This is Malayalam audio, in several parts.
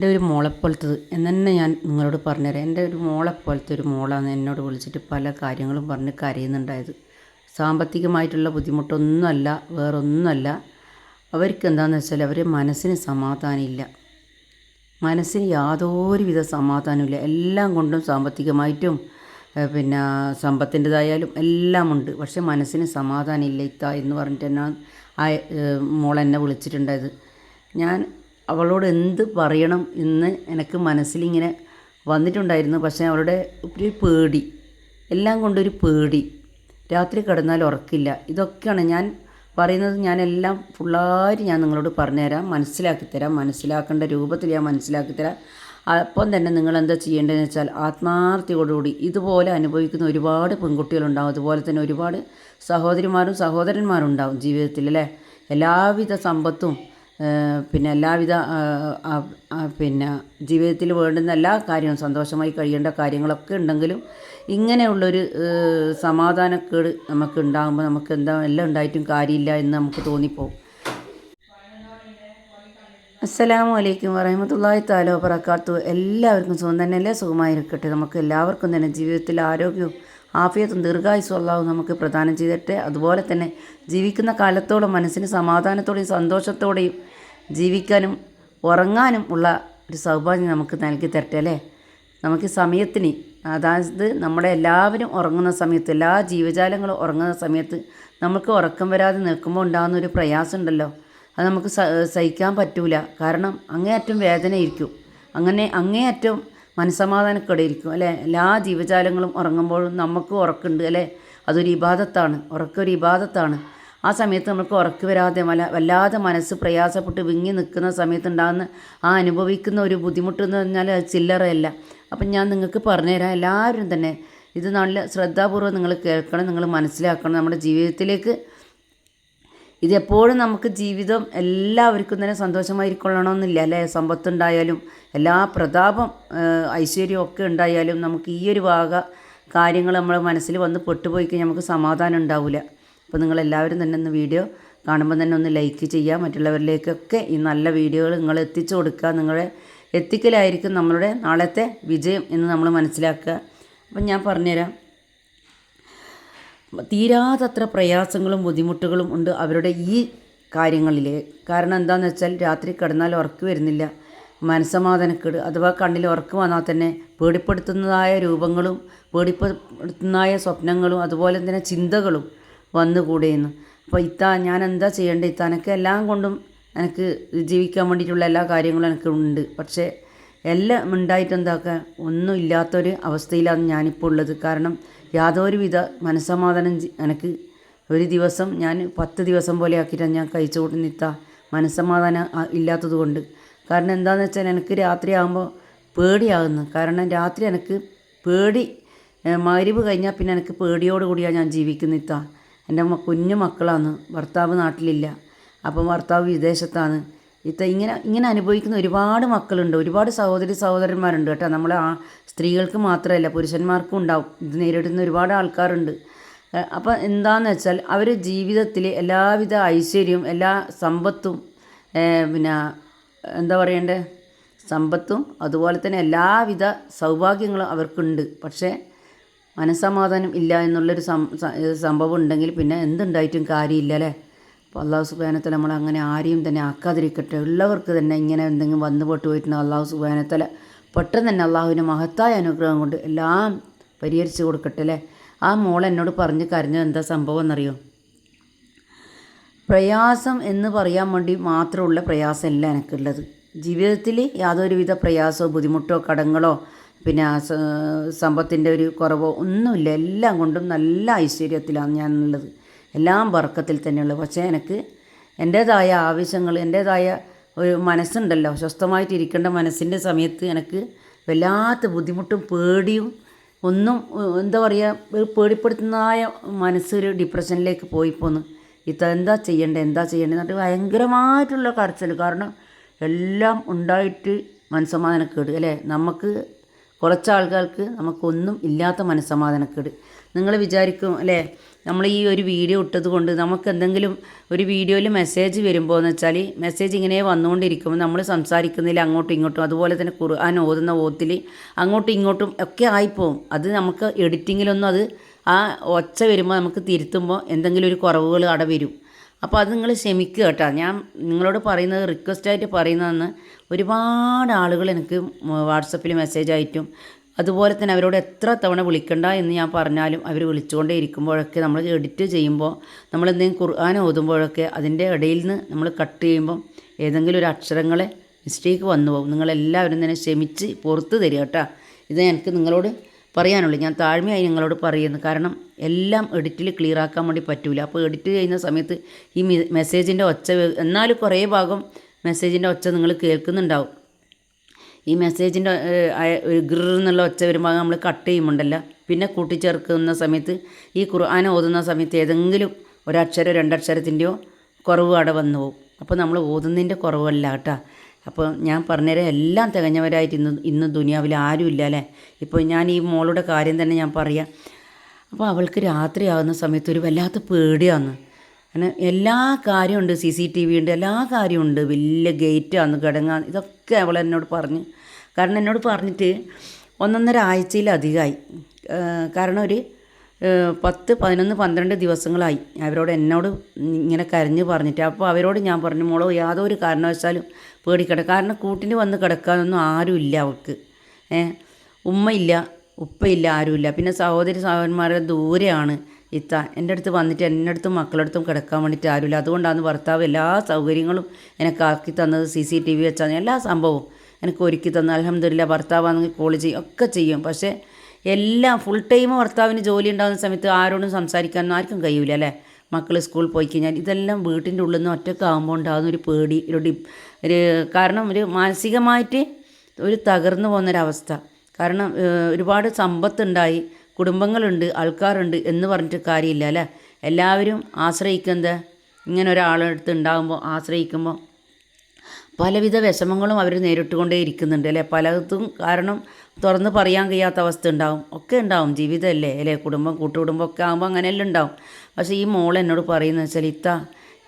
എന്റെ ഒരു മോളെപ്പോലത്തത് എന്ന് തന്നെ ഞാൻ നിങ്ങളോട് പറഞ്ഞുതരാം. എന്റെ ഒരു മോളെപ്പോലത്തെ ഒരു മോളാണ് എന്നോട് വിളിച്ചിട്ട് പല കാര്യങ്ങളും പറഞ്ഞ് കരയുന്നുണ്ടായത്. സാമ്പത്തികമായിട്ടുള്ള ബുദ്ധിമുട്ടൊന്നുമല്ല വേറൊന്നുമല്ല. അവർക്ക് എന്താണെന്ന് വെച്ചാൽ അവരെ മനസ്സിന് സമാധാനമില്ല. മനസ്സിന് യാതൊരുവിധ സമാധാനമില്ല എല്ലാം കൊണ്ടും സാമ്പത്തികമായിട്ടും പിന്നെ സമ്പത്തിന്റെതായാലും എല്ലാം ഉണ്ട് പക്ഷെ മനസ്സിന് സമാധാനമില്ല ഇത്ത എന്ന് പറഞ്ഞിട്ട് എന്നാ ആ മോളെന്നെ വിളിച്ചിട്ടുണ്ടായത്. ഞാൻ അവളോട് എന്ത് പറയണം എന്ന് എനിക്ക് മനസ്സിലിങ്ങനെ വന്നിട്ടുണ്ടായിരുന്നു. പക്ഷേ അവളുടെ ഒരു പേടി എല്ലാം കൊണ്ടൊരു പേടി. രാത്രി കിടന്നാൽ ഉറക്കില്ല. ഇതൊക്കെയാണ് ഞാൻ പറയുന്നത്. ഞാനെല്ലാം ഫുള്ളായിട്ട് ഞാൻ നിങ്ങളോട് പറഞ്ഞുതരാം. മനസ്സിലാക്കിത്തരാം. മനസ്സിലാക്കേണ്ട രൂപത്തിൽ ഞാൻ മനസ്സിലാക്കിത്തരാം. അപ്പം തന്നെ നിങ്ങൾ എന്താ ചെയ്യേണ്ടതെന്ന് വെച്ചാൽ ആത്മാർത്ഥിയോടുകൂടി ഇതുപോലെ അനുഭവിക്കുന്ന ഒരുപാട് പെൺകുട്ടികളുണ്ടാവും. അതുപോലെ തന്നെ ഒരുപാട് സഹോദരിമാരും സഹോദരന്മാരും ഉണ്ടാവും ജീവിതത്തിൽ അല്ലേ? എല്ലാവിധ സമ്പത്തും പിന്നെ എല്ലാവിധ പിന്നെ ജീവിതത്തിൽ വേണ്ടുന്ന എല്ലാ കാര്യവും സന്തോഷമായി കഴിയേണ്ട കാര്യങ്ങളൊക്കെ ഉണ്ടെങ്കിലും ഇങ്ങനെയുള്ളൊരു സമാധാനക്കേട് നമുക്ക് ഉണ്ടാകുമ്പോൾ നമുക്ക് എന്താ എല്ലാം ഉണ്ടായിട്ടും കാര്യമില്ല എന്ന് നമുക്ക് തോന്നിപ്പോകും അസ്സലാമു അലൈക്കും വറഹമത്തല്ലാഹി താലോ പറക്കാത്തു എല്ലാവർക്കും സുഖം തന്നെയല്ലേ? സുഖമായിരിക്കട്ടെ. നമുക്ക് എല്ലാവർക്കും തന്നെ ജീവിതത്തിൽ ആരോഗ്യവും ആഫിയത്തും ദീർഘായുസും അള്ളാഹു നമുക്ക് പ്രദാനം ചെയ്തിട്ട്. അതുപോലെ തന്നെ ജീവിക്കുന്ന കാലത്തോളം മനസ്സിന് സമാധാനത്തോടെയും സന്തോഷത്തോടെയും ജീവിക്കാനും ഉറങ്ങാനും ഉള്ള ഒരു സൗഭാഗ്യം നമുക്ക് നൽകി തരട്ടെ അല്ലേ? നമുക്ക് സമയത്തിന് അതായത് നമ്മുടെ എല്ലാവരും ഉറങ്ങുന്ന സമയത്ത് എല്ലാ ജീവജാലങ്ങളും ഉറങ്ങുന്ന സമയത്ത് നമുക്ക് ഉറക്കം വരാതെ നിൽക്കുമ്പോൾ ഉണ്ടാകുന്ന ഒരു പ്രയാസം ഉണ്ടല്ലോ. അത് നമുക്ക് സഹിക്കാൻ പറ്റൂല. കാരണം അങ്ങേയറ്റം വേദനയിരിക്കും അങ്ങനെ അങ്ങേയറ്റം മനസ്സമാധാനക്കേടായിരിക്കും അല്ലേ? എല്ലാ ജീവജാലങ്ങളും ഉറങ്ങുമ്പോഴും നമുക്ക് ഉറക്കുണ്ട് അല്ലേ? അതൊരു ഇബാദത്താണ് ഉറക്കൊരു ഇബാദത്താണ്. ആ സമയത്ത് നമുക്ക് ഉറക്ക് വരാതെ മല വല്ലാതെ മനസ്സ് പ്രയാസപ്പെട്ട് വിങ്ങി നിൽക്കുന്ന സമയത്ത് ഉണ്ടാകുന്ന ആ അനുഭവിക്കുന്ന ഒരു ബുദ്ധിമുട്ട് എന്ന് പറഞ്ഞാൽ അത് ചില്ലറയല്ല. അപ്പം ഞാൻ നിങ്ങൾക്ക് പറഞ്ഞുതരാം എല്ലാവരും തന്നെ ഇത് നല്ല ശ്രദ്ധാപൂർവം നിങ്ങൾ കേൾക്കണം നിങ്ങൾ മനസ്സിലാക്കണം. നമ്മുടെ ജീവിതത്തിലേക്ക് ഇതെപ്പോഴും നമുക്ക് ജീവിതം എല്ലാവർക്കും തന്നെ സന്തോഷമായിരിക്കൊള്ളണമെന്നില്ല അല്ലേ? സമ്പത്തുണ്ടായാലും എല്ലാ പ്രതാപം ഐശ്വര്യം ഒക്കെ ഉണ്ടായാലും നമുക്ക് ഈ ഒരു ഭാഗ കാര്യങ്ങൾ നമ്മളെ മനസ്സിൽ വന്ന് പൊട്ടുപോയി കഴിഞ്ഞാൽ നമുക്ക് സമാധാനം ഉണ്ടാവില്ല അപ്പോൾ നിങ്ങളെല്ലാവരും തന്നെ ഒന്ന് വീഡിയോ കാണുമ്പോൾ തന്നെ ഒന്ന് ലൈക്ക് ചെയ്യുക. മറ്റുള്ളവരിലേക്കൊക്കെ ഈ നല്ല വീഡിയോകൾ നിങ്ങൾ എത്തിച്ചു കൊടുക്കുക. നിങ്ങളെ എത്തിക്കലായിരിക്കും നമ്മളുടെ നാളത്തെ വിജയം എന്ന് നമ്മൾ മനസ്സിലാക്കുക. അപ്പം ഞാൻ പറഞ്ഞുതരാം. തീരാതത്ര പ്രയാസങ്ങളും ബുദ്ധിമുട്ടുകളും ഉണ്ട് അവരുടെ ഈ കാര്യങ്ങളിൽ കാരണം എന്താണെന്ന് വെച്ചാൽ രാത്രി കിടന്നാൽ ഉറക്ക് വരുന്നില്ല. മനസ്സമാധാനക്കേട്. അഥവാ കണ്ണിൽ ഉറക്ക് വന്നാൽ തന്നെ പേടിപ്പെടുത്തുന്നതായ രൂപങ്ങളും പേടിപ്പെടുത്തുന്നതായ സ്വപ്നങ്ങളും അതുപോലെ തന്നെ ചിന്തകളും വന്നുകൂടെയെന്ന് അപ്പോൾ ഇത്ത ഞാൻ എന്താ ചെയ്യേണ്ടത് ഇത്ത എല്ലാം കൊണ്ടും എനിക്ക് ജീവിക്കാൻ വേണ്ടിയിട്ടുള്ള എല്ലാ കാര്യങ്ങളും എനിക്ക് ഉണ്ട്. പക്ഷേ എല്ലാം ഉണ്ടായിട്ട് എന്താക്കുക ഒന്നും ഇല്ലാത്തൊരു അവസ്ഥയിലാണ് ഞാനിപ്പോൾ ഉള്ളത്. കാരണം യാതൊരുവിധ മനസ്സമാധാനം ജി- എനിക്ക് ഒരു ദിവസം ഞാൻ പത്ത് ദിവസം പോലെ ആക്കിയിട്ടാണ് ഞാൻ കഴിച്ചു കൂട്ടി നിത്ത. മനസ്സമാധാനം ഇല്ലാത്തത് കൊണ്ട്. കാരണം എന്താണെന്ന് വെച്ചാൽ എനിക്ക് രാത്രിയാകുമ്പോൾ പേടിയാകുന്നു. കാരണം രാത്രി എനിക്ക് പേടി മരിവ് കഴിഞ്ഞാൽ പിന്നെ എനിക്ക് പേടിയോട് കൂടിയാണ് ഞാൻ ജീവിക്കുന്നിത്ത എന്റെ കുഞ്ഞു മക്കളാണ്. ഭർത്താവ് നാട്ടിലില്ല. അപ്പം ഭർത്താവ് വിദേശത്താണ്. ഇത്ത ഇങ്ങനെ ഇങ്ങനെ അനുഭവിക്കുന്ന ഒരുപാട് മക്കളുണ്ട്. ഒരുപാട് സഹോദരി സഹോദരന്മാരുണ്ട് കേട്ടോ. നമ്മൾ ആ സ്ത്രീകൾക്ക് മാത്രമല്ല പുരുഷന്മാർക്കും ഉണ്ടാവും. ഇത് നേരിടുന്ന ഒരുപാട് ആൾക്കാരുണ്ട്. അപ്പം എന്താണെന്ന് വെച്ചാൽ അവർ ജീവിതത്തിൽ എല്ലാവിധ ഐശ്വര്യവും എല്ലാ സമ്പത്തും പിന്നെ എന്താ പറയണ്ടേ? സമ്പത്തും അതുപോലെ തന്നെ എല്ലാവിധ സൗഭാഗ്യങ്ങളും അവർക്കുണ്ട്. പക്ഷേ മനസ്സമാധാനം ഇല്ല എന്നുള്ളൊരു സംഭവം ഉണ്ടെങ്കിൽ പിന്നെ എന്തുണ്ടായിട്ടും കാര്യമില്ല അല്ലേ? അപ്പോൾ അള്ളാഹു സുബാനത്തല നമ്മൾ അങ്ങനെ ആരെയും തന്നെ ആക്കാതിരിക്കട്ടെ. ഉള്ളവർക്ക് തന്നെ ഇങ്ങനെ എന്തെങ്കിലും വന്നു പോട്ട് പോയിട്ടുണ്ടെങ്കിൽ അള്ളാഹു സുബാനത്തല പെട്ടെന്ന് തന്നെ അള്ളാഹുവിന്റെ മഹത്തായ അനുഗ്രഹം കൊണ്ട് എല്ലാം പരിഹരിച്ചു കൊടുക്കട്ടെ അല്ലേ? ആ മോൾ എന്നോട് പറഞ്ഞ് കരഞ്ഞത് എന്താ സംഭവം എന്നറിയോ? പ്രയാസം എന്ന് പറയാൻ വേണ്ടി മാത്രമുള്ള പ്രയാസമല്ല എനിക്കുള്ളത്. ജീവിതത്തിൽ യാതൊരുവിധ പ്രയാസമോ ബുദ്ധിമുട്ടോ കടങ്ങളോ പിന്നെ സമ്പത്തിന്റെ ഒരു കുറവോ ഒന്നുമില്ല. എല്ലാം കൊണ്ടും നല്ല ഐശ്വര്യത്തിലാണ് ഞാനുള്ളത്. എല്ലാം വർക്കത്തിൽ തന്നെയുള്ളു പക്ഷേ എനിക്ക് എന്റേതായ ആവശ്യങ്ങൾ എന്റേതായ ഒരു മനസ്സുണ്ടല്ലോ. സ്വസ്ഥമായിട്ടിരിക്കേണ്ട മനസ്സിന്റെ സമയത്ത് എനിക്ക് വല്ലാത്ത ബുദ്ധിമുട്ടും പേടിയും ഒന്നും എന്താ പറയുക പേടിപ്പെടുത്തുന്നതായ മനസ്സൊരു ഡിപ്രഷനിലേക്ക് പോയി പോന്നു ഇത് എന്താ ചെയ്യേണ്ടത് എന്താ ചെയ്യേണ്ടത് എന്നിട്ട് ഭയങ്കരമായിട്ടുള്ള കരച്ചിൽ കാരണം എല്ലാം ഉണ്ടായിട്ട് മനസ്സമാധാനക്കേട് അല്ലേ? നമുക്ക് കുറച്ച് ആൾക്കാർക്ക് നമുക്കൊന്നും ഇല്ലാത്ത മനസ്സമാധാനക്കേട്. നിങ്ങൾ വിചാരിക്കും അല്ലേ? നമ്മൾ ഈ ഒരു വീഡിയോ ഇട്ടത് കൊണ്ട് നമുക്ക് എന്തെങ്കിലും ഒരു വീഡിയോയിൽ മെസ്സേജ് വരുമ്പോൾ എന്ന് വെച്ചാൽ മെസ്സേജ് ഇങ്ങനെ വന്നുകൊണ്ടിരിക്കുമ്പോൾ നമ്മൾ സംസാരിക്കുന്നതിൽ അങ്ങോട്ടും ഇങ്ങോട്ടും. അതുപോലെ തന്നെ ഖുർആൻ ഓതുന്ന ഓത്തിൽ അങ്ങോട്ടും ഇങ്ങോട്ടും ഒക്കെ ആയിപ്പോവും. അത് നമുക്ക് എഡിറ്റിങ്ങിലൊന്നും അത് ആ ഒച്ച വരുമ്പോൾ നമുക്ക് തിരുത്തുമ്പോൾ എന്തെങ്കിലും ഒരു കുറവുകൾ അവിടെ വരും. അപ്പോൾ അത് നിങ്ങൾ ക്ഷമിക്കുക കേട്ടോ. ഞാൻ നിങ്ങളോട് പറയുന്നത് റിക്വസ്റ്റായിട്ട് പറയുന്നതെന്ന് ഒരുപാട് ആളുകൾ എനിക്ക് വാട്സപ്പിൽ മെസ്സേജ് ആയിട്ടും അതുപോലെ തന്നെ അവരോട് എത്ര തവണ വിളിക്കണ്ട എന്ന് ഞാൻ പറഞ്ഞാലും അവർ വിളിച്ചുകൊണ്ടേ ഇരിക്കുമ്പോഴൊക്കെ നമ്മൾ എഡിറ്റ് ചെയ്യുമ്പോൾ നമ്മൾ എന്തെങ്കിലും ഖുർആൻ ഓതുമ്പോഴൊക്കെ അതിന്റെ ഇടയിൽ നിന്ന് നമ്മൾ കട്ട് ചെയ്യുമ്പോൾ ഏതെങ്കിലും ഒരു അക്ഷരങ്ങളെ മിസ്റ്റേക്ക് വന്നു പോകും. നിങ്ങളെല്ലാവരും തന്നെ ക്ഷമിച്ച് പുറത്ത് തരിക കേട്ടോ. ഇത് എനിക്ക് നിങ്ങളോട് പറയാനുള്ളൂ. ഞാൻ താഴ്മയായി നിങ്ങളോട് പറയുന്നു. കാരണം എല്ലാം എഡിറ്റിൽ ക്ലിയർ ആക്കാൻ വേണ്ടി പറ്റൂല. അപ്പോൾ എഡിറ്റ് ചെയ്യുന്ന സമയത്ത് ഈ മെസ്സേജിന്റെ ഒച്ച എന്നാലും കുറേ ഭാഗം മെസ്സേജിന്റെ ഒച്ച നിങ്ങൾ കേൾക്കുന്നുണ്ടാവും. ഈ മെസ്സേജിന്റെ ഒരു ഗൃ എന്നുള്ള ഒച്ച വരുമ്പോൾ നമ്മൾ കട്ട് ചെയ്യുമ്പോണ്ടല്ല. പിന്നെ കൂട്ടിച്ചേർക്കുന്ന സമയത്ത് ഈ ഖുർആൻ ഓതുന്ന സമയത്ത് ഏതെങ്കിലും ഒരക്ഷരം രണ്ടക്ഷരത്തിന്റെയോ കുറവ് അവിടെ വന്നു പോകും. അപ്പോൾ നമ്മൾ ഓതുന്നതിന്റെ കുറവല്ല കേട്ടോ. അപ്പോൾ ഞാൻ പറഞ്ഞുതരാം എല്ലാം തികഞ്ഞവരായിട്ട് ഇന്ന് ഇന്ന് ദുനിയാവിൽ ആരും ഇല്ല അല്ലേ? ഇപ്പോൾ ഞാൻ ഈ മോളുടെ കാര്യം തന്നെ ഞാൻ പറയാം. അപ്പോൾ അവൾക്ക് രാത്രിയാകുന്ന സമയത്ത് ഒരു വല്ലാത്ത പേടിയാണ്. അങ്ങനെ എല്ലാ കാര്യമുണ്ട് സി സി ടി വി ഉണ്ട് എല്ലാ കാര്യമുണ്ട്. വലിയ ഗേറ്റാണ് കിടങ്ങാൻ ഇതൊക്കെ അവൾ എന്നോട് പറഞ്ഞു. കാരണം എന്നോട് പറഞ്ഞിട്ട് ഒന്നൊന്നര ആഴ്ചയിലധികമായി കാരണം ഒരു പത്ത് പതിനൊന്ന് പന്ത്രണ്ട് ദിവസങ്ങളായി അവരോട് എന്നോട് ഇങ്ങനെ കരഞ്ഞ് പറഞ്ഞിട്ട്. അപ്പോൾ അവരോട് ഞാൻ പറഞ്ഞു മോളോ യാതൊരു കാരണവശാലും പേടിക്കട്ടെ കാരണം കൂട്ടിന് വന്ന് കിടക്കാനൊന്നും ആരുമില്ല അവൾക്ക്. ഉമ്മയില്ല ഉപ്പയില്ല ആരുമില്ല പിന്നെ സഹോദരി സഹോദരന്മാരുടെ ദൂരെയാണ് ഇത്ത. എന്റെ അടുത്ത് വന്നിട്ട് എന്റെ അടുത്തും മക്കളുടെ അടുത്തും കിടക്കാൻ വേണ്ടിയിട്ട് ആരുമില്ല അതുകൊണ്ടാണ് ഭർത്താവ് എല്ലാ സൗകര്യങ്ങളും എനിക്ക് ആക്കി തന്നത്. സി സി ടി വി വെച്ചാൽ എല്ലാ സംഭവവും എനിക്ക് ഒരുക്കി തന്നു അലഹമ്മദില്ല ഭർത്താവാണെങ്കിൽ കോൾ ചെയ്യും ഒക്കെ ചെയ്യും. പക്ഷേ എല്ലാം ഫുൾ ടൈം ഭർത്താവിന് ജോലി ഉണ്ടാകുന്ന സമയത്ത് ആരോടും സംസാരിക്കാനൊന്നും ആർക്കും കഴിയില്ല അല്ലേ? മക്കൾ സ്കൂളിൽ പോയി കഴിഞ്ഞാൽ ഇതെല്ലാം വീട്ടിന്റെ ഉള്ളിൽ നിന്ന് ഒറ്റക്കാകുമ്പോൾ ഉണ്ടാകുന്ന ഒരു പേടി ഒരു ഒരു കാരണം ഒരു മാനസികമായിട്ട് ഒരു തകർന്നു പോകുന്നൊരവസ്ഥ. കാരണം ഒരുപാട് സമ്പത്തുണ്ടായി കുടുംബങ്ങളുണ്ട് ആൾക്കാരുണ്ട് എന്ന് പറഞ്ഞിട്ട് കാര്യമില്ല അല്ലേ? എല്ലാവരും ആശ്രയിക്കുന്നത് ഇങ്ങനെ ഒരാളടുത്ത് ഉണ്ടാകുമ്പോൾ ആശ്രയിക്കുമ്പോൾ പലവിധ വിഷമങ്ങളും അവർ നേരിട്ടുകൊണ്ടേ ഇരിക്കുന്നുണ്ട് അല്ലേ? പലതും കാരണം തുറന്ന് പറയാൻ കഴിയാത്ത അവസ്ഥ ഉണ്ടാവും. ഒക്കെ ഉണ്ടാവും ജീവിതമല്ലേ അല്ലേ? കുടുംബം കൂട്ടുകുടുംബം ഒക്കെ ആകുമ്പോൾ അങ്ങനെയെല്ലാം ഉണ്ടാവും. പക്ഷേ ഈ മോൾ എന്നോട് പറയുന്നത് വെച്ചാൽ ഇത്ത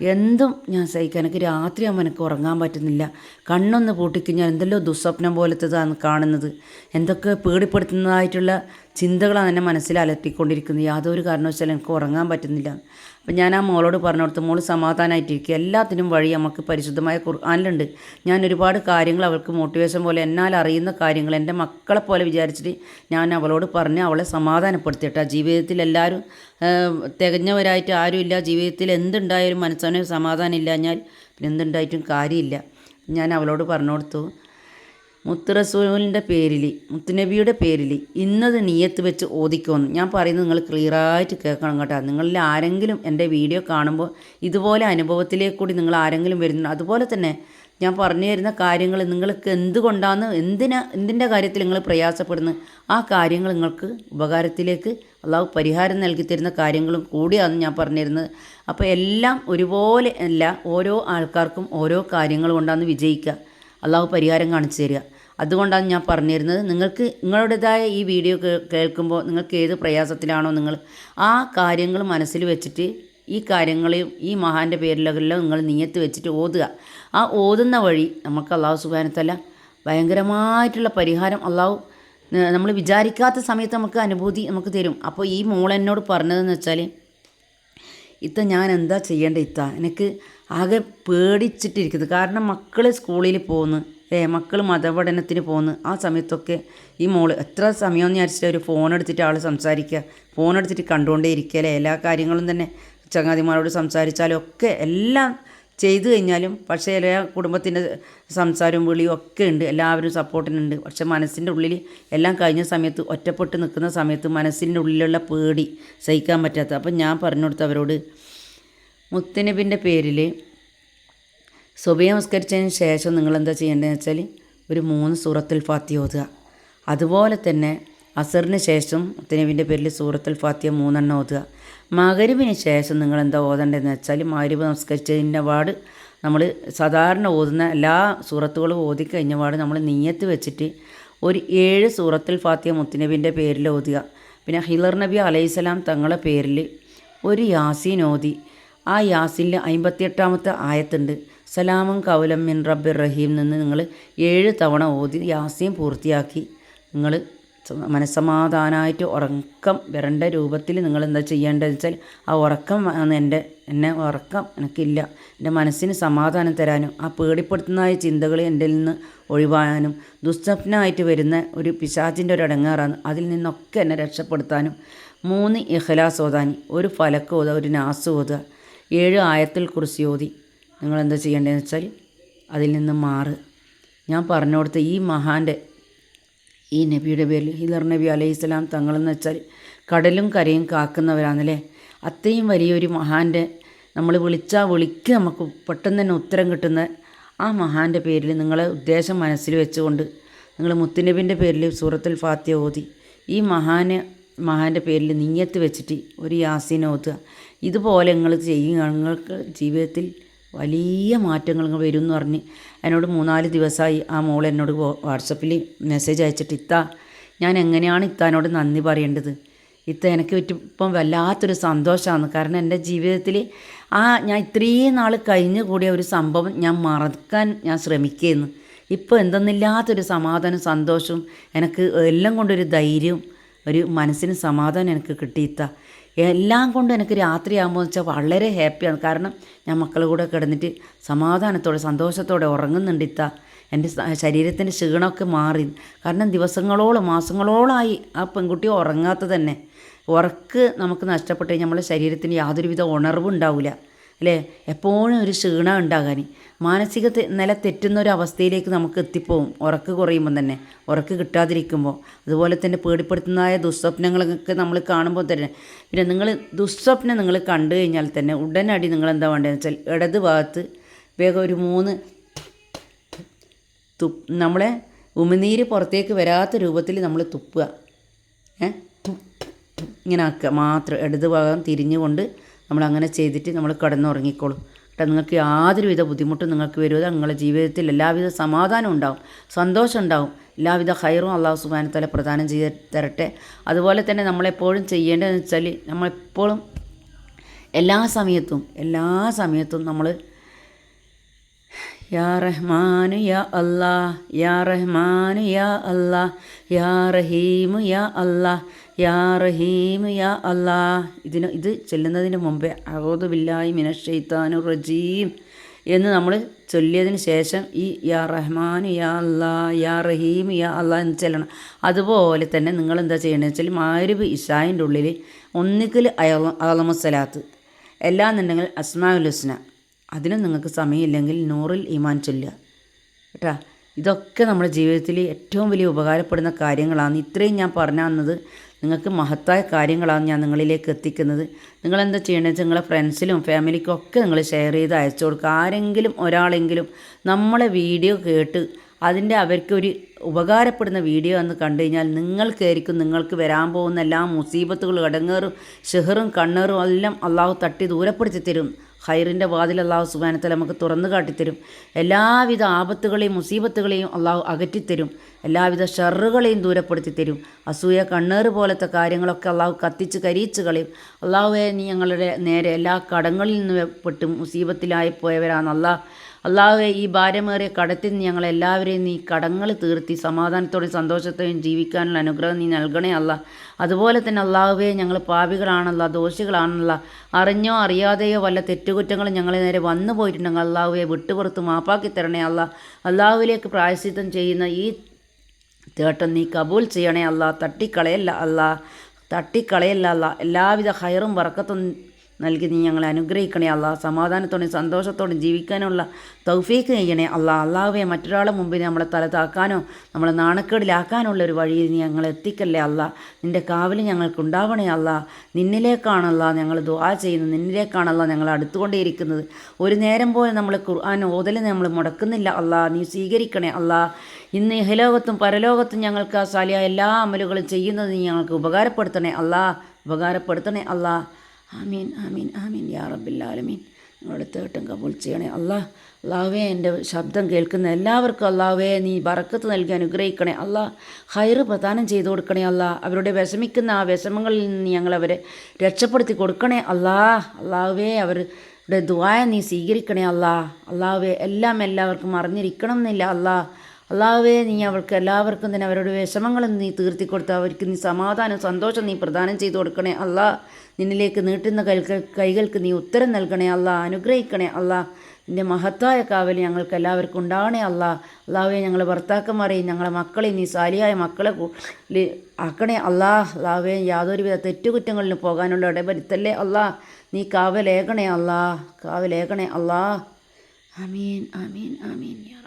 എന്തും ഞാൻ സഹിക്കാൻ എനിക്ക് രാത്രിയാകുമ്പോൾ എനിക്ക് ഉറങ്ങാൻ പറ്റുന്നില്ല. കണ്ണൊന്ന് പൂട്ടിക്കഴിഞ്ഞാൽ എന്തെല്ലോ ദുസ്വപ്നം പോലത്തതാണ് കാണുന്നത്. എന്തൊക്കെ പേടിപ്പെടുത്തുന്നതായിട്ടുള്ള ചിന്തകളാണ് എന്നെ മനസ്സിൽ അലട്ടിക്കൊണ്ടിരിക്കുന്നത്. യാതൊരു കാരണവശാലും എനിക്ക് ഉറങ്ങാൻ പറ്റുന്നില്ല. അപ്പം ഞാൻ ആ മോളോട് പറഞ്ഞു കൊടുത്തു മോൾ സമാധാനമായിട്ടിരിക്കുക എല്ലാത്തിനും വഴി നമുക്ക് പരിശുദ്ധമായ ഖുർആാനിലുണ്ട്. ഞാൻ ഒരുപാട് കാര്യങ്ങൾ അവൾക്ക് മോട്ടിവേഷൻ പോലെ എന്നാൽ അറിയുന്ന കാര്യങ്ങൾ എന്റെ മക്കളെ പോലെ വിചാരിച്ചിട്ട് ഞാൻ അവളോട് പറഞ്ഞ് അവളെ സമാധാനപ്പെടുത്തിയിട്ടാ. ജീവിതത്തിൽ എല്ലാവരും തികഞ്ഞവരായിട്ട് ആരുമില്ല. ജീവിതത്തിൽ എന്തുണ്ടായാലും മനസ്സിന് സമാധാനം ഇല്ലാഞ്ഞാൽ പിന്നെ എന്തുണ്ടായിട്ടും കാര്യമില്ല. ഞാൻ അവളോട് പറഞ്ഞു കൊടുത്തു മുത്ത് റസൂലിന്റെ പേരിൽ മുത്തുനബിയുടെ പേരിൽ ഇന്നത് നീയത്ത് വെച്ച് ഓദിക്കുമെന്ന് ഞാൻ പറയുന്നത് നിങ്ങൾ ക്ലിയറായിട്ട് കേൾക്കണം കേട്ടോ. നിങ്ങളിൽ ആരെങ്കിലും എന്റെ വീഡിയോ കാണുമ്പോൾ ഇതുപോലെ അനുഭവത്തിലേക്ക് കൂടി നിങ്ങൾ ആരെങ്കിലും വരുന്നു അതുപോലെ തന്നെ ഞാൻ പറഞ്ഞു തരുന്ന കാര്യങ്ങൾ നിങ്ങൾക്ക് എന്തുകൊണ്ടാണ് എന്തിനാ എന്തിന്റെ കാര്യത്തിൽ നിങ്ങൾ പ്രയാസപ്പെടുന്നു ആ കാര്യങ്ങൾ നിങ്ങൾക്ക് ഉപകാരത്തിലേക്ക് അള്ളാഹു പരിഹാരം നൽകി തരുന്ന കാര്യങ്ങളും കൂടിയാണ് ഞാൻ പറഞ്ഞിരുന്നത് അപ്പോൾ എല്ലാം ഒരുപോലെ അല്ല ഓരോ ആൾക്കാർക്കും ഓരോ കാര്യങ്ങൾ കൊണ്ടാണ് വിജയിക്കുക. അള്ളാഹു പരിഹാരം കാണിച്ചു തരിക. അതുകൊണ്ടാണ് ഞാൻ പറഞ്ഞിരുന്നത് നിങ്ങൾക്ക് നിങ്ങളുടേതായ ഈ വീഡിയോ കേൾക്കുമ്പോൾ നിങ്ങൾക്ക് ഏത് പ്രയാസത്തിലാണോ നിങ്ങൾ ആ കാര്യങ്ങൾ മനസ്സിൽ വെച്ചിട്ട് ഈ കാര്യങ്ങളെയും ഈ മഹാന്റെ പേരിലെല്ലാം നിങ്ങൾ നീയത്ത് വെച്ചിട്ട് ഓതുക. ആ ഓതുന്ന വഴി നമുക്ക് അള്ളാഹു സുബാനത്തല്ല ഭയങ്കരമായിട്ടുള്ള പരിഹാരം അള്ളാഹു നമ്മൾ വിചാരിക്കാത്ത സമയത്ത് നമുക്ക് അനുഭൂതി നമുക്ക് തരും. അപ്പോൾ ഈ മോൾ എന്നോട് പറഞ്ഞതെന്ന് വെച്ചാൽ ഇത്ത ഞാൻ എന്താ ചെയ്യേണ്ട ഇത്ത? എനിക്ക് ആകെ പേടിച്ചിട്ടിരിക്കുന്നത് കാരണം മക്കൾ സ്കൂളിൽ പോകുന്നു ഏ മക്കൾ മതപഠനത്തിന് പോകുന്നു ആ സമയത്തൊക്കെ ഈ മോൾ എത്ര സമയം എന്ന് വിചാരിച്ചിട്ട് ഒരു ഫോൺ എടുത്തിട്ട് ആൾ സംസാരിക്കുക ഫോൺ എടുത്തിട്ട് കണ്ടുകൊണ്ടേ ഇരിക്കുക അല്ലേ എല്ലാ കാര്യങ്ങളും തന്നെ ചങ്ങാതിമാരോട് സംസാരിച്ചാലും ഒക്കെ എല്ലാം ചെയ്തു കഴിഞ്ഞാലും പക്ഷേ എല്ലാ കുടുംബത്തിന്റെ സംസാരവും വിളിയും ഒക്കെ ഉണ്ട്. എല്ലാവരും സപ്പോർട്ടിനുണ്ട്. പക്ഷേ മനസ്സിന്റെ ഉള്ളിൽ എല്ലാം കഴിഞ്ഞ സമയത്ത് ഒറ്റപ്പെട്ട് നിൽക്കുന്ന സമയത്ത് മനസ്സിന്റെ ഉള്ളിലുള്ള പേടി സഹിക്കാൻ പറ്റാത്ത. അപ്പം ഞാൻ പറഞ്ഞു കൊടുത്തവരോട് മുത്തനബിന്റെ പേരിൽ സുബഹി നമസ്കരിച്ചതിന് ശേഷം നിങ്ങളെന്താ ചെയ്യേണ്ടതെന്ന് വെച്ചാൽ ഒരു മൂന്ന് സൂറത്തുൽ ഫാത്തി ഓതുക. അതുപോലെ തന്നെ അസറിന് ശേഷം തിനവിന്റെ പേരിൽ സൂറത്തിൽ ഫാത്തിയ മൂന്നെണ്ണം ഓതുക. മകരുവിന് ശേഷം നിങ്ങൾ എന്താ ഓതേണ്ടതെന്ന് വെച്ചാൽ മകരുവ് നമസ്കരിച്ചതിന്റെ പാട് നമ്മൾ സാധാരണ ഓതുന്ന എല്ലാ സൂറത്തുകളും ഓതി കഴിഞ്ഞ പാട് നമ്മൾ നീയത്ത് വെച്ചിട്ട് ഒരു ഏഴ് സൂറത്തിൽ ഫാത്തിയ മുത്തുനബിന്റെ പേരിൽ ഓതുക. പിന്നെ ഹിലർ നബി അലൈഹിസ്സലാം തങ്ങളെ പേരിൽ ഒരു യാസീൻ ഓതി. ആ യാസീനിൽ അമ്പത്തിയെട്ടാമത്തെ ആയത്തുണ്ട്. സലാമും കൗലം മിൻ റബ്ബിർ റഹീം നിന്ന് നിങ്ങൾ ഏഴ് തവണ ഓതി യാസീൻ പൂർത്തിയാക്കി. നിങ്ങൾ മനസ്സമാധാനമായിട്ട് ഉറക്കം വരേണ്ട രൂപത്തിൽ നിങ്ങൾ എന്താ ചെയ്യേണ്ടതെന്ന് വെച്ചാൽ ആ ഉറക്കം എന്റെ എന്നെ ഉറക്കം എനിക്കില്ല. എന്റെ മനസ്സിന് സമാധാനം തരാനും ആ പേടിപ്പെടുത്തുന്നതായ ചിന്തകൾ എന്റെ നിന്ന് ഒഴിവാകാനും ദുസ്വപ്നമായിട്ട് വരുന്ന ഒരു പിശാചിന്റെ ഒരു അടങ്ങാറാണ്. അതിൽ നിന്നൊക്കെ എന്നെ രക്ഷപ്പെടുത്താനും മൂന്ന് ഇഹ്ലാസ് ഓതാനി ഒരു ഫലക്ക് ഓതുക ഒരു നാസ് ഓതുക ഏഴ് ആയത്തിൽ കുറിച്ച് ഓതി. നിങ്ങൾ എന്താ ചെയ്യേണ്ടതെന്ന് വെച്ചാൽ അതിൽ നിന്ന് മാറ്. ഞാൻ പറഞ്ഞു കൊടുത്ത ഈ മഹാന്റെ ഈ നബിയുടെ പേരിൽ ഹിദർ നബി അലൈഹി സ്വലാം തങ്ങളെന്ന് വെച്ചാൽ കടലും കരയും കാക്കുന്നവരാണല്ലേ? അത്രയും വലിയൊരു മഹാന്റെ നമ്മൾ വിളിച്ചാൽ വിളിക്ക് നമുക്ക് പെട്ടെന്ന് തന്നെ ഉത്തരം കിട്ടുന്ന ആ മഹാന്റെ പേരിൽ നിങ്ങളെ ഉദ്ദേശം മനസ്സിൽ വെച്ചുകൊണ്ട് നിങ്ങൾ മുത്തുനബിന്റെ പേരിൽ സൂറത്തുൽ ഫാത്തിയ ഓതി. ഈ മഹാന് മഹാന്റെ പേരിൽ നീയത്ത് വെച്ചിട്ട് ഒരു യാസീൻ ഓതുക. ഇതുപോലെ നിങ്ങൾ ചെയ്യുക. നിങ്ങൾക്ക് ജീവിതത്തിൽ വലിയ മാറ്റങ്ങൾ വരും എന്ന് പറഞ്ഞ് എന്നോട് മൂന്നാൽ ദിവസമായി ആ മോൾ എന്നോട് വാട്സപ്പിൽ മെസ്സേജ് അയച്ചിട്ട് ഇത്ത ഞാൻ എങ്ങനെയാണ് ഇത്താനോട് നന്ദി പറയേണ്ടത്? ഇത്ത എനിക്ക് ഇപ്പം വല്ലാത്തൊരു സന്തോഷമാണ് കാരണം എന്റെ ജീവിതത്തിൽ ആ ഞാൻ ഇത്രയും നാൾ കഴിഞ്ഞു കൂടിയ ഒരു സംഭവം ഞാൻ മറക്കാൻ ഞാൻ ശ്രമിക്കുകയെന്ന് ഇപ്പോൾ എന്തെന്നില്ലാത്തൊരു സമാധാനം സന്തോഷവും എനിക്ക് എല്ലാം കൊണ്ടൊരു ധൈര്യവും ഒരു മനസ്സിന് സമാധാനം എനിക്ക് കിട്ടിയിത്ത എല്ലാം കൊണ്ടും എനിക്ക് രാത്രിയാകുമ്പോൾ വെച്ചാൽ വളരെ ഹാപ്പിയാണ്. കാരണം ഞാൻ മക്കളുടെ കൂടെ കിടന്നിട്ട് സമാധാനത്തോടെ സന്തോഷത്തോടെ ഉറങ്ങുന്നുണ്ട് ഇത്ത. എന്റെ ശരീരത്തിന്റെ ക്ഷീണമൊക്കെ മാറി. കാരണം ദിവസങ്ങളോളം മാസങ്ങളോളമായി ആ പെൺകുട്ടി ഉറങ്ങാത്ത തന്നെ. ഉറക്ക് നമുക്ക് നഷ്ടപ്പെട്ട് കഴിഞ്ഞാൽ നമ്മളെ ശരീരത്തിന് യാതൊരുവിധ ഉണർവും ഉണ്ടാവില്ല. അല്ലേ? എപ്പോഴും ഒരു ക്ഷീണം ഉണ്ടാകാൻ. മാനസിക നില തെറ്റുന്ന ഒരു അവസ്ഥയിലേക്ക് നമുക്ക് എത്തിപ്പോവും. ഉറക്ക് കുറയുമ്പോൾ തന്നെ. ഉറക്ക് കിട്ടാതിരിക്കുമ്പോൾ. അതുപോലെ തന്നെ പേടിപ്പെടുത്തുന്നതായ ദുസ്വപ്നങ്ങളൊക്കെ നമ്മൾ കാണുമ്പോൾ തന്നെ. പിന്നെ നിങ്ങൾ ദുസ്വപ്നം നിങ്ങൾ കണ്ടു കഴിഞ്ഞാൽ തന്നെ ഉടനടി നിങ്ങൾ എന്താ വേണ്ടതെന്ന് വെച്ചാൽ ഇടത് ഭാഗത്ത് വേഗം ഒരു മൂന്ന് തു നമ്മളെ ഉമിനീര് പുറത്തേക്ക് വരാത്ത രൂപത്തിൽ നമ്മൾ തുപ്പുക. ഏ? ഇങ്ങനെ ആക്കുക. മാത്രം ഇടത് ഭാഗം തിരിഞ്ഞുകൊണ്ട് നമ്മൾ അങ്ങനെ ചെയ്തിട്ട് നമ്മൾ കിടന്നുറങ്ങിക്കോളും. കേട്ടോ നിങ്ങൾക്ക് യാതൊരുവിധ ബുദ്ധിമുട്ടും നിങ്ങൾക്ക് വരുമോ നിങ്ങളുടെ ജീവിതത്തിൽ എല്ലാവിധ സമാധാനവും ഉണ്ടാവും സന്തോഷം ഉണ്ടാവും എല്ലാവിധ ഹൈറും അള്ളാഹു സുബാനത്തല പ്രദാനം ചെയ്ത് തരട്ടെ. അതുപോലെ തന്നെ നമ്മളെപ്പോഴും ചെയ്യേണ്ടതെന്ന് വെച്ചാൽ നമ്മളെപ്പോഴും എല്ലാ സമയത്തും എല്ലാ സമയത്തും നമ്മൾ യാ റഹ്മാനു യാ അല്ലാ യാ റഹ്മാനു യാ അല്ലാ യാ റഹീമു യാ അല്ലാ യാ റഹീം യാ അല്ലാ ഇതിന് ഇത് ചെല്ലുന്നതിന് മുമ്പേ അഹോദ് ബില്ലായി മിനഷെയ്ത്താനു റജീം എന്ന് നമ്മൾ ചൊല്ലിയതിന് ശേഷം ഈ യാ റഹ്മാൻ യാ അല്ലാ യാ റഹീം യാ അല്ലാ എന്ന് ചെല്ലണം. അതുപോലെ തന്നെ നിങ്ങൾ എന്താ ചെയ്യണമെന്ന് വെച്ചാൽ മാരുബ് ഇഷായിന്റെ ഉള്ളിൽ ഒന്നിക്കൽ അലമസലാത്ത് എല്ലാന്നുണ്ടെങ്കിൽ അസ്മാഉൽ ഹുസ്ന. അതിനും നിങ്ങൾക്ക് സമയമില്ലെങ്കിൽ നൂറിൽ ഈമാൻ ചൊല്ലുക. കേട്ടാ? ഇതൊക്കെ നമ്മുടെ ജീവിതത്തിൽ ഏറ്റവും വലിയ ഉപകാരപ്പെടുന്ന കാര്യങ്ങളാണ്. ഇത്രയും ഞാൻ പറഞ്ഞു തന്നത് നിങ്ങൾക്ക് മഹത്തായ കാര്യങ്ങളാണ് ഞാൻ നിങ്ങളിലേക്ക് എത്തിക്കുന്നത്. നിങ്ങളെന്താ ചെയ്യണമെന്ന് വെച്ചാൽ നിങ്ങളെ ഫ്രണ്ട്സിലും ഫാമിലിക്കും ഒക്കെ നിങ്ങൾ ഷെയർ ചെയ്ത് അയച്ചു കൊടുക്കുക. ആരെങ്കിലും ഒരാളെങ്കിലും നമ്മളെ വീഡിയോ കേട്ട് അതിന്റെ അവർക്കൊരു ഉപകാരപ്പെടുന്ന വീഡിയോ എന്ന് കണ്ടു കഴിഞ്ഞാൽ നിങ്ങൾക്കായിരിക്കും നിങ്ങൾക്ക് വരാൻ പോകുന്ന എല്ലാ മുസീബത്തുകളും അടങ്ങേറും ഷെഹറും കണ്ണേറും എല്ലാം അള്ളാഹു തട്ടി ദൂരപ്പെടുത്തി തരും. ഹൈറിന്റെ വാതിൽ അള്ളാഹു സുബാനത്തല നമുക്ക് തുറന്നു കാട്ടിത്തരും. എല്ലാവിധ ആപത്തുകളെയും മുസീബത്തുകളെയും അള്ളാഹു അകറ്റിത്തരും. എല്ലാവിധ ഷറുകളെയും ദൂരപ്പെടുത്തി തരും അസൂയ കണ്ണേറ് പോലത്തെ കാര്യങ്ങളൊക്കെ അള്ളാഹു കത്തിച്ച് കരിയിച്ച് കളയും. അള്ളാഹുവെ നീ ഞങ്ങളുടെ നേരെ എല്ലാ കടങ്ങളിൽ നിന്ന് പെട്ടും മുസീബത്തിലായി പോയവരാണ് അള്ളാഹ് അള്ളാഹുവെ ഈ ഭാരമേറിയ കടത്തിൽ നിന്ന് ഞങ്ങൾ എല്ലാവരെയും നീ കടങ്ങൾ തീർത്തി സമാധാനത്തോടെ സന്തോഷത്തോടെയും ജീവിക്കാനുള്ള അനുഗ്രഹം നീ നൽകണേ അല്ല അതുപോലെ തന്നെ അള്ളാഹുവെ ഞങ്ങൾ പാപികളാണല്ല ദോഷികളാണല്ല. അറിഞ്ഞോ അറിയാതെയോ വല്ല തെറ്റുകുറ്റങ്ങളും ഞങ്ങളെ നേരെ വന്നു പോയിട്ടുണ്ടെങ്കിൽ അള്ളാഹുവെ വിട്ടുപുറത്ത് മാപ്പാക്കി തരണേ അല്ല അള്ളാഹുവിലേക്ക് പ്രായശ്ചിത്തം ചെയ്യുന്ന ഈ തേട്ടം നീ കബൂൽ ചെയ്യണേ അല്ല തട്ടിക്കളയല്ല അല്ല തട്ടിക്കളയല്ല അല്ല എല്ലാവിധ ഹയറും വറക്കത്തും നൽകി നീ ഞങ്ങളെ അനുഗ്രഹിക്കണേ അള്ളാഹ് സമാധാനത്തോടെയും സന്തോഷത്തോടെയും ജീവിക്കാനുള്ള തൗഫീക്ക് ചെയ്യണേ അള്ളാഹ് അള്ളാഹുവെ മറ്റൊരാളെ മുമ്പിൽ നമ്മളെ തല താക്കാനോ നമ്മളെ നാണക്കേടിലാക്കാനുള്ള ഒരു വഴിയിൽ നീ ഞങ്ങൾ എത്തിക്കല്ലേ അല്ല. നിന്റെ കാവൽ ഞങ്ങൾക്കുണ്ടാവണേ അല്ല. നിന്നിലേക്കാണല്ല ഞങ്ങൾ ദുആ ചെയ്യുന്നത്. നിന്നിലേക്കാണല്ല ഞങ്ങൾ അടുത്തുകൊണ്ടേയിരിക്കുന്നത്. ഒരു നേരം പോലെ നമ്മൾ ഖുർആൻ ഓതൽ നമ്മൾ മുടക്കുന്നില്ല അല്ല. നീ സ്വീകരിക്കണേ അല്ല. ഇന്ന് ഇഹലോകത്തും പരലോകത്തും ഞങ്ങൾക്ക് സാലിയ എല്ലാ അമലുകളും ചെയ്യുന്നത് നീ ഞങ്ങൾക്ക് ഉപകാരപ്പെടുത്തണേ അല്ല. ഉപകാരപ്പെടുത്തണേ അല്ലാ. ആമീൻ ആമീൻ ആമീൻ. യാ റബ്ബില്ലാലമീൻ നിങ്ങളുടെ തേട്ടം കബൂൾ ചെയ്യണേ. അള്ളാഹ് അള്ളാഹുവേ എന്റെ ശബ്ദം കേൾക്കുന്ന എല്ലാവർക്കും അള്ളാഹുവേ നീ ബറക്കത്ത് നൽകി അനുഗ്രഹിക്കണേ. അള്ളാഹ് ഹൈർ പ്രദാനം ചെയ്തു കൊടുക്കണേ. അള്ളാഹ് അവരുടെ വിഷമിക്കുന്ന ആ വിഷമങ്ങളിൽ നിന്ന് ഞങ്ങളവരെ രക്ഷപ്പെടുത്തി കൊടുക്കണേ. അള്ളാഹ് അള്ളാഹുവേ അവരുടെ ദുവായ നീ സ്വീകരിക്കണേ. അല്ലാ അള്ളാഹുവേ എല്ലാം എല്ലാവർക്കും അറിഞ്ഞിരിക്കണം എന്നില്ല അല്ലാ അള്ളാഹുവേ നീ അവർക്ക് എല്ലാവർക്കും തന്നെ അവരുടെ വിഷമങ്ങളും നീ തീർത്തി കൊടുത്ത് അവർക്ക് നീ സമാധാനം സന്തോഷം നീ പ്രദാനം ചെയ്തു കൊടുക്കണേ അല്ലാ നിന്നിലേക്ക് നീട്ടുന്ന കൈകൾ കൈകൾക്ക് നീ ഉത്തരം നൽകണേ അല്ലാ അനുഗ്രഹിക്കണേ അല്ലാ നിന്റെ മഹത്തായ കാവൽ ഞങ്ങൾക്ക് എല്ലാവർക്കും ഉണ്ടാവണേ അല്ലാ അള്ളാഹുവെ ഞങ്ങളെ ഭർത്താക്കന്മാരെയും ഞങ്ങളെ മക്കളെയും നീ സാലിയായ മക്കളെ ആക്കണേ അല്ലാ അള്ളാഹുവെ യാതൊരുവിധ തെറ്റുകുറ്റങ്ങളിലും പോകാനുള്ള ഇടവരുത്തല്ലേ അല്ലാ നീ കാവലേകണേ അല്ലാ കാവലേകണേ അല്ലാ അമീൻ അമീൻ അമീൻ യാ